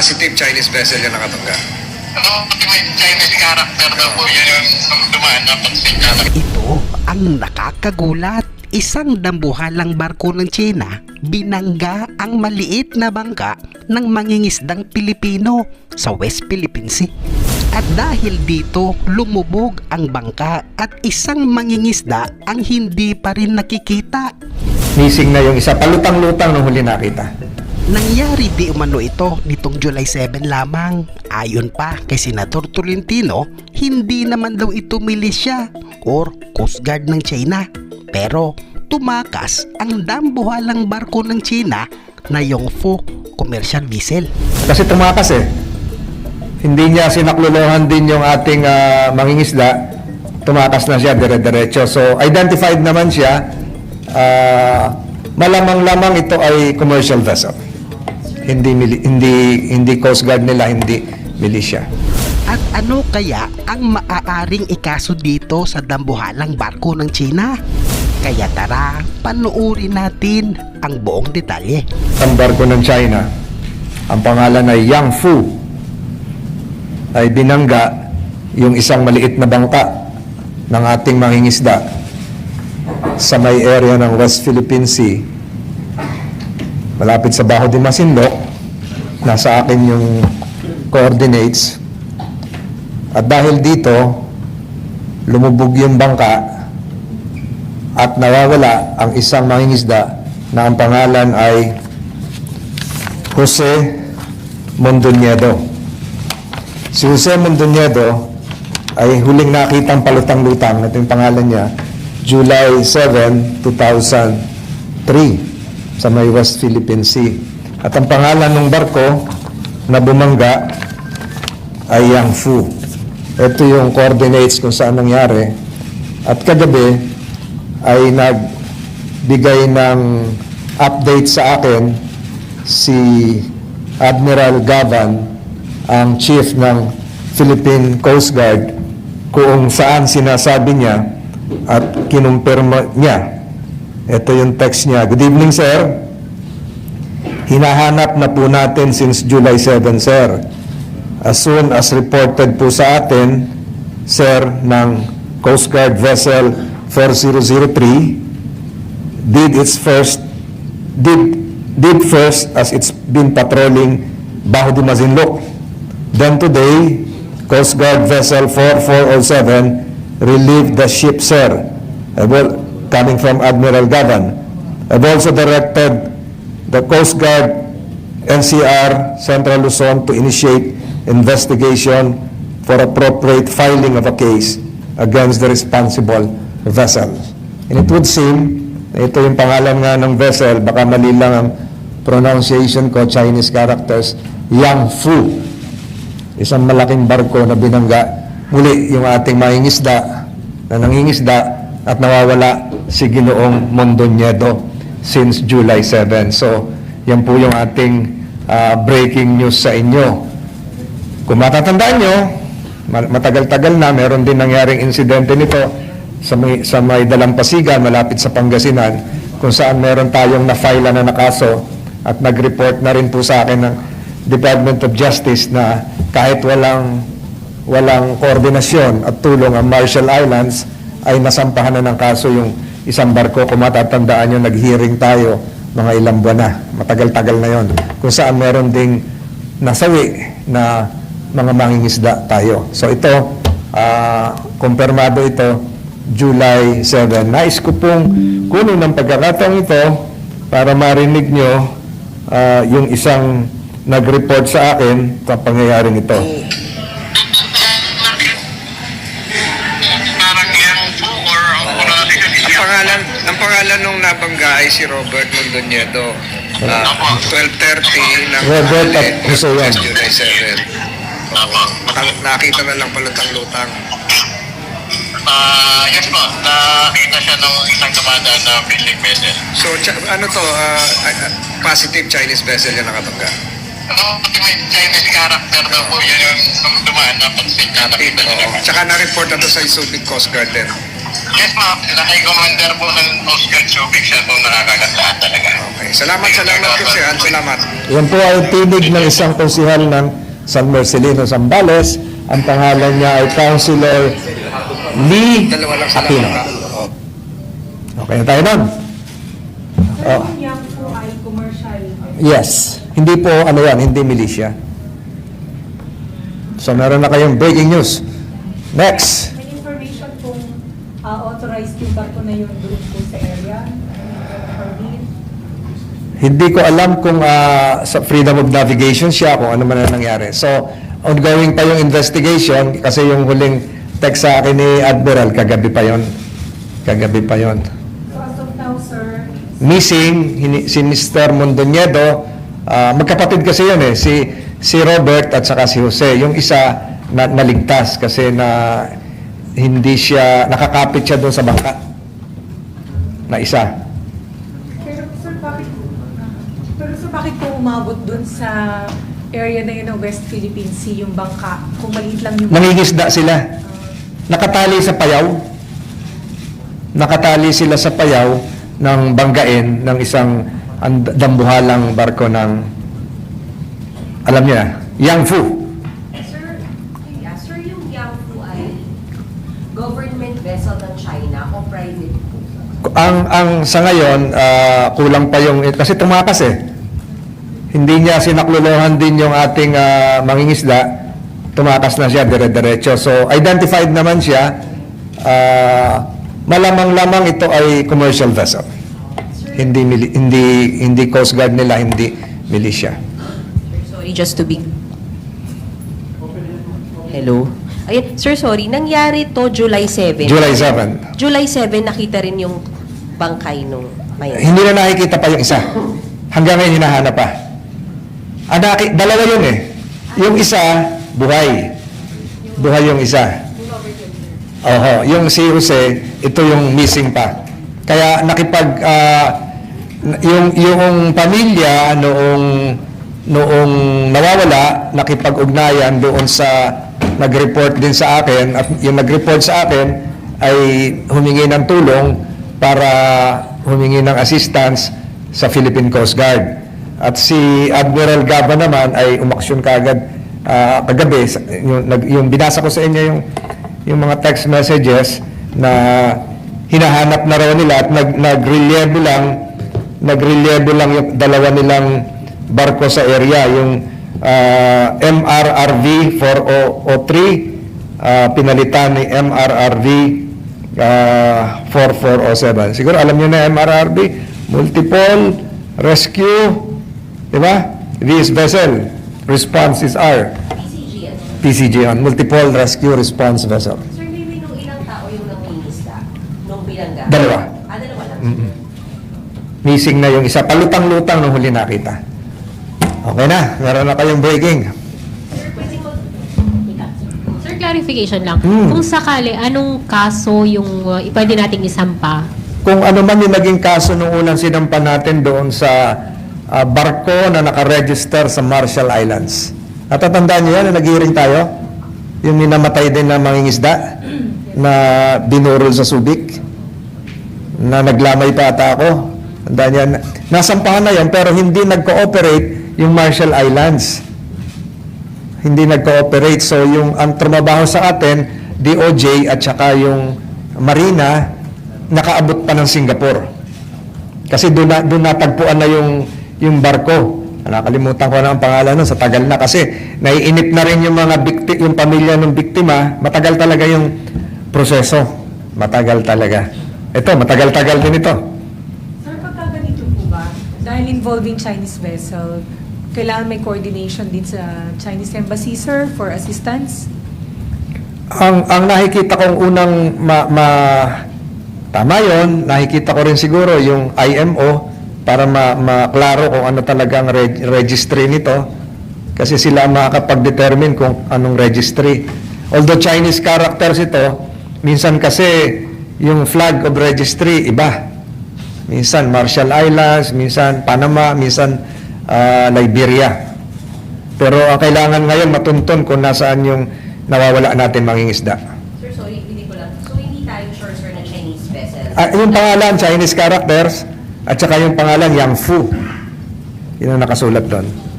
positive Chinese vessel yung pati may Chinese character daw po yun yung dumaan na pagsikat. Ito ang nakakagulat. Isang dambuhalang barko ng China, binangga ang maliit na bangka ng mangingisdang Pilipino sa West Philippine Sea. At dahil dito, lumubog ang bangka at isang mangingisda ang hindi pa rin nakikita. Missing na yung isa. Palutang-lutang nung huli nakita. Nangyari di umano ito nitong July 7 lamang. Ayon pa kay Senator Tolentino, hindi naman daw ito milisya or Coast Guard ng China. Pero tumakas ang dambuhalang barko ng China na Yongfu commercial vessel. Kasi tumakas eh. Hindi niya sinakluluhan din yung ating ah, mangingisda. Tumakas na siya dire-diretso. So, identified naman siya. Ah, malamang-lamang ito ay commercial vessel. Hindi mili- hindi hindi Coast Guard nila, hindi militia. At ano kaya ang maaaring ikaso dito sa dambuhalang barko ng China? Kaya tara, panuuri natin ang buong detalye. Ang barko ng China, ang pangalan ay Yang Fu, ay binangga yung isang maliit na bangka ng ating mangingisda sa may area ng West Philippine Sea, malapit sa Baho de Masinloc. Nasa akin yung coordinates. At dahil dito, lumubog yung bangka at nawawala ang isang mangingisda na ang pangalan ay Jose Mondoñedo. Si Jose Mondoñedo ay huling nakitang palutang-lutang, ito yung pangalan niya, July 7, 2003 sa may West Philippine Sea. At ang pangalan ng barko na bumangga ay Yang Fu. Ito yung coordinates kung saan nangyari. At kagabi ay nagbigay ng update sa akin si Admiral Gavan, ang chief ng Philippine Coast Guard, kung saan sinasabi niya at kinumpirma niya. Ito yung text niya. Good evening, sir. Hinahanap na po natin since July 7, sir. As soon as reported po sa atin, sir, ng Coast Guard Vessel 4003 did its first did did first as it's been patrolling Baho de Mazinloc. Then today, Coast Guard Vessel 4407 relieved the ship, sir. Well, coming from Admiral Gavan. I've also directed the Coast Guard NCR Central Luzon to initiate investigation for appropriate filing of a case against the responsible vessel. And it would seem, ito yung pangalan nga ng vessel, baka mali lang ang pronunciation ko, Chinese characters, Yang Fu. Isang malaking barko na binangga. Muli, yung ating mangingisda na nangingisda at nawawala si Ginoong Mondoñedo since July 7. So, yan po yung ating ah, breaking news sa inyo. Kung matatandaan nyo, ma- matagal-tagal na, meron din nangyaring insidente nito sa may, sa may dalampasigan malapit sa Pangasinan kung saan meron tayong na-file na nakaso at nag-report na rin po sa akin ng Department of Justice na kahit walang walang koordinasyon at tulong ang Marshall Islands ay nasampahan na ng kaso yung isang barko. Kung matatandaan nyo, nag-hearing tayo mga ilang buwan na. Matagal-tagal na yon. Kung saan meron ding nasawi na mga mangingisda tayo. So ito, ah, kumpirmado ito, July 7. Nais ko pong kunin ng pagkakataong ito para marinig nyo ah, yung isang nag-report sa akin sa pangyayaring ito. Ang pangalan nung nabangga ay si Robert Mondoñedo. Ah, 12.30 ng Robert at Jose yan. July 7. Oo. Nakang- nakita na lang palutang-lutang. Ah, yes po, nakita siya ng isang dumada na fishing vessel. So, cha- ano to, ah, ah, ah, positive Chinese vessel yung nakabangga. Pati may Chinese character daw po yun yung dumaan na pagsikat. Captive, Nakita oo. niya. Tsaka na-report na to sa Subic Coast Guard din. Yes, ma'am. Commander po ng Guard Subic siya po nakakagat lahat talaga. Okay. Salamat, salamat, Konsehan. Salamat. Yan po ay tinig ng isang konsihal ng San Marcelino, Zambales. Ang pangalan niya ay Councilor Lee. Aquino. Okay na tayo nun. Oh, Yang po ay commercial. yes. Hindi po, ano yan, hindi militia. So, meron na kayong breaking news. Next. May information kung ah, authorized yung barko na yun doon po sa area. Hindi ko alam kung ah, sa freedom of navigation siya, kung ano man ang nangyari. So, ongoing pa yung investigation kasi yung huling text sa akin ni Admiral, kagabi pa yon Kagabi pa yon So as of now, sir, Missing, si Mr. Mondoñedo, ah, magkapatid kasi yun eh, si, si Robert at saka si Jose. Yung isa na, naligtas kasi na hindi siya, nakakapit siya doon sa bangka. Na isa. pero sir, bakit pero sir, bakit po umabot doon sa area na yun ng West Philippine Sea, yung bangka, kung maliit lang yung Nangingisda sila. Nakatali sa payaw. Nakatali sila sa payaw ng banggain ng isang ang dambuhalang barko ng alam niyo na, Yangfu. Sir, yeah, sir, yung Yangfu ay government vessel ng China o private po? Ang ang sa ngayon ah, kulang pa yung kasi tumakas eh. Hindi niya sinakluluhan din yung ating ah, mangingisda. Tumakas na siya dire-diretso. So identified naman siya. Ah, malamang-lamang ito ay commercial vessel. Hindi hindi hindi Coast Guard nila, hindi militia. Sorry, just to be... Hello? Ayun, sir, sorry. Nangyari to July 7. July 7. July 7, nakita rin yung bangkay nung may... Hindi na nakikita pa yung isa. Hanggang ngayon hinahanap pa. Anaki, dalawa yun eh. Yung isa, buhay. Buhay yung isa. Oho, yung si Jose, ito yung missing pa. Kaya nakipag ah, yung yung pamilya noong noong nawawala, nakipag-ugnayan doon sa nag-report din sa akin at yung nag-report sa akin ay humingi ng tulong para humingi ng assistance sa Philippine Coast Guard. At si Admiral Gaba naman ay umaksyon kagad ah, kagabi. Yung, nag- yung binasa ko sa inyo yung, yung mga text messages na hinahanap na raw nila at nag, nagrelyebo lang nagrelyebo lang yung dalawa nilang barko sa area. Yung ah, MRRV 403 ah, pinalitan ni MRRV ah, 4407. Siguro alam niyo na MRRV, multiple rescue, di ba? This vessel, response is R. PCG on, multiple rescue response vessel. Sir, may nung ilang tao yung nangingisda? Nung bilangga? Dalawa. Ah, dalawa lang. Missing na yung isa, palutang-lutang nung huli nakita. Okay na, meron na kayong breaking. Clarification lang. Hmm. Kung sakali, anong kaso yung uh, pwede nating isampa? Kung ano man yung naging kaso nung unang sinampa natin doon sa ah, barko na nakaregister sa Marshall Islands. Natatandaan niyo yan na nag-hearing tayo? Yung minamatay din na mangingisda na binurol sa Subic na naglamay pa ata ako. Tandaan niya, na- nasampahan na yan pero hindi nag-cooperate yung Marshall Islands. Hindi nag-cooperate. So yung ang trumabaho sa atin, DOJ at saka yung Marina, nakaabot pa ng Singapore. Kasi doon na, doon natagpuan na yung, yung barko. Nakalimutan ko na ang pangalan nun, sa tagal na kasi naiinip na rin yung mga bikti, yung pamilya ng biktima. Matagal talaga yung proseso. Matagal talaga. Ito, matagal-tagal din ito. Sir, pagka ganito po ba, dahil involving Chinese vessel, kailangan may coordination din sa Chinese Embassy, sir, for assistance? Ang ang nakikita kong unang ma, ma- tama 'yon, nakikita ko rin siguro yung IMO para ma maklaro kung ano talagang reg- registry nito kasi sila ang makakapag-determine kung anong registry. Although Chinese characters ito, minsan kasi yung flag of registry iba. Minsan Marshall Islands, minsan Panama, minsan ah, Liberia. Pero ang kailangan ngayon matuntun kung nasaan yung nawawala natin mangingisda. Sir, sorry, hindi ko lang. So, hindi tayo sure, sir, na Ah, yung pangalan, Chinese characters, at saka yung pangalan, Yang Fu. Yun ang nakasulat doon.